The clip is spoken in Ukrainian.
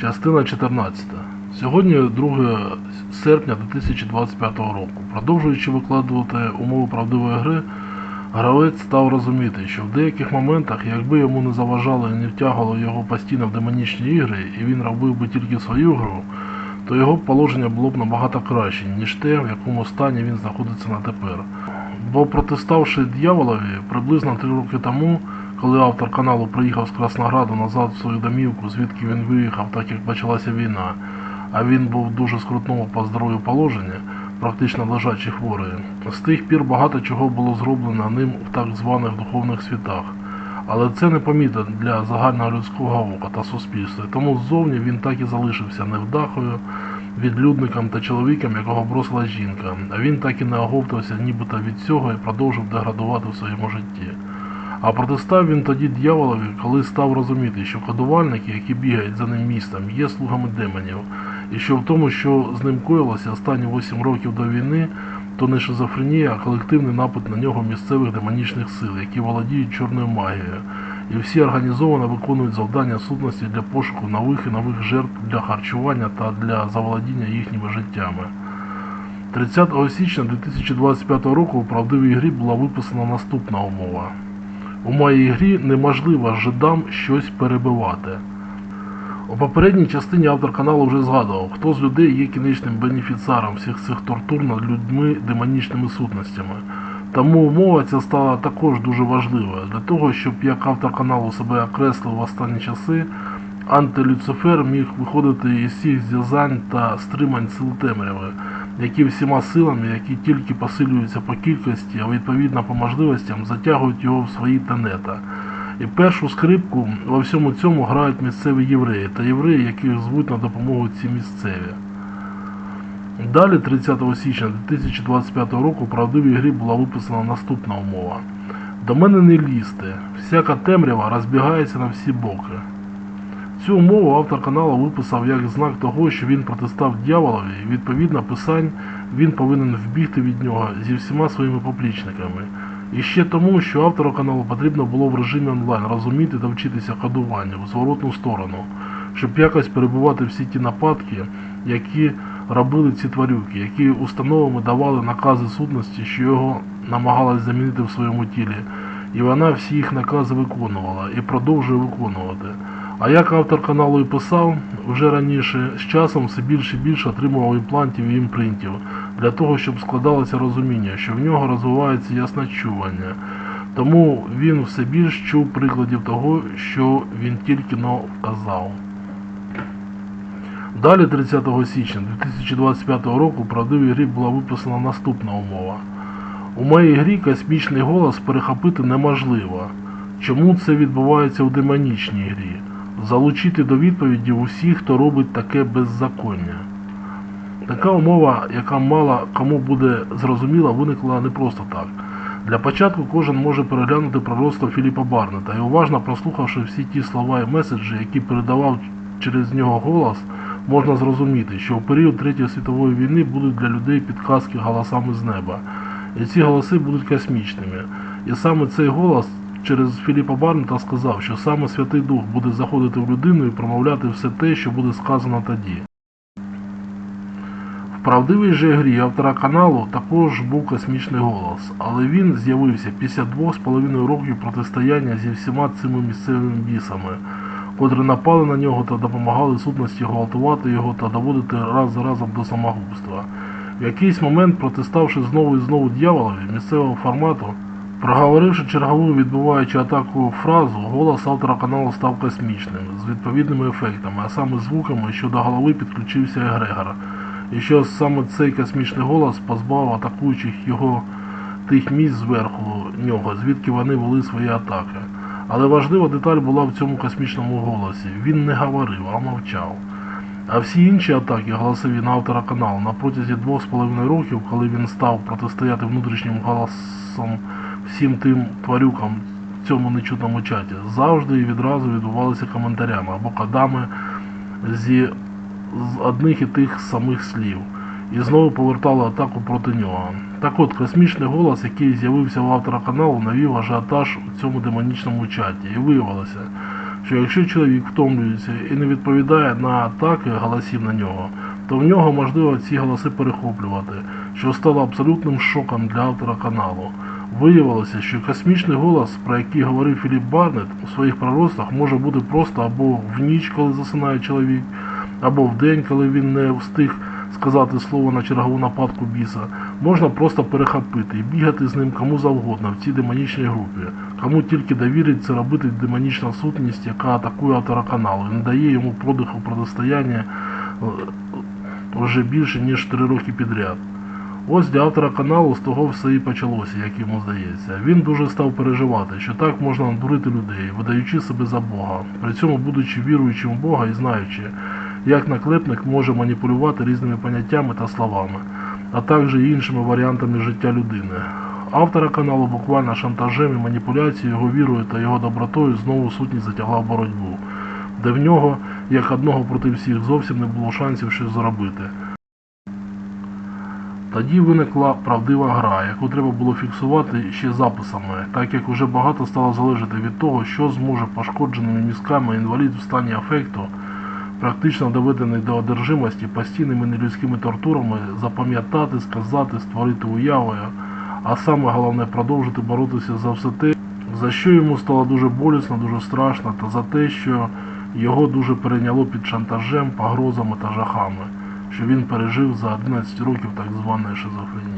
Частина 14. Сьогодні 2 серпня 2025 року. Продовжуючи викладувати умови правдивої гри, гравець став розуміти, що в деяких моментах, якби йому не заважало і не втягувало його постійно в демонічні ігри, і він робив би тільки свою гру, то його положення було б набагато краще, ніж те, в якому стані він знаходиться на тепер. Бо протиставши дьяволові приблизно три роки тому, коли автор каналу приїхав з Краснограду назад в свою домівку, звідки він виїхав, так як почалася війна, а він був в дуже скрутному по здоров'ю положенні, практично лежачий хворий. З тих пір багато чого було зроблено ним в так званих духовних світах. Але це непомітно для загального людського ока та суспільства. Тому ззовні він так і залишився невдахою, відлюдником та чоловіком, якого бросила жінка. А він так і не оговтався нібито від цього і продовжив деградувати в своєму житті. А протистав він тоді дьяволові, коли став розуміти, що кодувальники, які бігають за ним містом, є слугами демонів, і що в тому, що з ним коїлося останні 8 років до війни, то не шизофренія, а колективний напад на нього місцевих демонічних сил, які володіють чорною магією, і всі організовано виконують завдання сутності для пошуку нових і нових жертв для харчування та для заволодіння їхніми життями. 30 січня 2025 року у правдивій грі була виписана наступна умова. У моїй грі неможливо жидам щось перебивати. У попередній частині автор каналу вже згадував, хто з людей є кінечним бенефіціаром всіх цих тортур над людьми демонічними сутностями. Тому умова ця стала також дуже важливою для того, щоб як автор каналу себе окреслив в останні часи, антилюцифер міг виходити із всіх зв'язань та стримань сил темряви, які всіма силами, які тільки посилюються по кількості, а відповідно по можливостям, затягують його в свої тенета. І першу скрипку во всьому цьому грають місцеві євреї та євреї, яких звуть на допомогу ці місцеві. Далі, 30 січня 2025 року, в правдивій грі була виписана наступна умова. До мене не лізьте, всяка темрява розбігається на всі боки. Цю умову автор каналу виписав як знак того, що він протистав дьяволові, і відповідно писань він повинен вбігти від нього зі всіма своїми поплічниками. І ще тому, що автору каналу потрібно було в режимі онлайн розуміти та вчитися кодуванню в зворотну сторону, щоб якось перебувати всі ті нападки, які робили ці тварюки, які установами давали накази сутності, що його намагалась замінити в своєму тілі, і вона всі їх накази виконувала і продовжує виконувати. А як автор каналу і писав вже раніше, з часом все більше і більше отримував імплантів і імпринтів для того, щоб складалося розуміння, що в нього розвивається ясночування. Тому він все більш чув прикладів того, що він тільки но вказав. Далі, 30 січня 2025 року, в правдивій грі була виписана наступна умова. У моїй грі космічний голос перехопити неможливо. Чому це відбувається у демонічній грі? Залучити до відповіді усіх, хто робить таке беззаконня. Така умова, яка мало кому буде зрозуміла, виникла не просто так. Для початку кожен може переглянути пророцтво Філіпа Барнета і уважно прослухавши всі ті слова і меседжі, які передавав через нього голос, можна зрозуміти, що в період Третьої світової війни будуть для людей підказки голосами з неба. І ці голоси будуть космічними. І саме цей голос через Філіпа Барнета сказав, що саме Святий Дух буде заходити в людину і промовляти все те, що буде сказано тоді. В правдивій же грі автора каналу також був космічний голос, але він з'явився після двох з половиною років протистояння зі всіма цими місцевими бісами, котрі напали на нього та допомагали сутності гвалтувати його та доводити раз за разом до самогубства. В якийсь момент, протиставши знову і знову дьяволові місцевого формату, проговоривши чергову відбиваючи атаку фразу, голос автора каналу став космічним, з відповідними ефектами, а саме звуками, що до голови підключився егрегор. І що саме цей космічний голос позбавив атакуючих його тих місць зверху нього, звідки вони вели свої атаки. Але важлива деталь була в цьому космічному голосі. Він не говорив, а мовчав. А всі інші атаки голосові на автора каналу на протязі двох з половиною років, коли він став протистояти внутрішнім голосом всім тим тварюкам в цьому нечутному чаті, завжди і відразу відбувалися коментарями або кодами зі з одних і тих самих слів, і знову повертали атаку проти нього. Так от, космічний голос, який з'явився в автора каналу, навів ажіотаж у цьому демонічному чаті, і виявилося, що якщо чоловік втомлюється і не відповідає на атаки голосів на нього, то в нього можливо ці голоси перехоплювати, що стало абсолютним шоком для автора каналу. Виявилося, що космічний голос, про який говорив Філіп Барнет у своїх пророцтвах, може бути просто або в ніч, коли засинає чоловік, або в день, коли він не встиг сказати слово на чергову нападку біса. Можна просто перехопити і бігати з ним кому завгодно в цій демонічній групі. Кому тільки довірить це робити демонічна сутність, яка атакує автора каналу і не дає йому подиху протистояння е, вже більше ніж 3 роки підряд. Ось для автора каналу з того все і почалося, як йому здається. Він дуже став переживати, що так можна надурити людей, видаючи себе за Бога, при цьому будучи віруючим в Бога і знаючи, як наклепник може маніпулювати різними поняттями та словами, а також і іншими варіантами життя людини. Автора каналу буквально шантажем і маніпуляцією його вірою та його добротою знову сутність затягла боротьбу, де в нього, як одного проти всіх, зовсім не було шансів щось зробити. Тоді виникла правдива гра, яку треба було фіксувати ще записами, так як уже багато стало залежати від того, що зможе пошкодженими мізками інвалід в стані афекту, практично доведений до одержимості постійними нелюдськими тортурами, запам'ятати, сказати, створити уявою, а саме головне продовжити боротися за все те, за що йому стало дуже болісно, дуже страшно, та за те, що його дуже перейняло під шантажем, погрозами та жахами що він пережив за 11 років так званої шизофренії.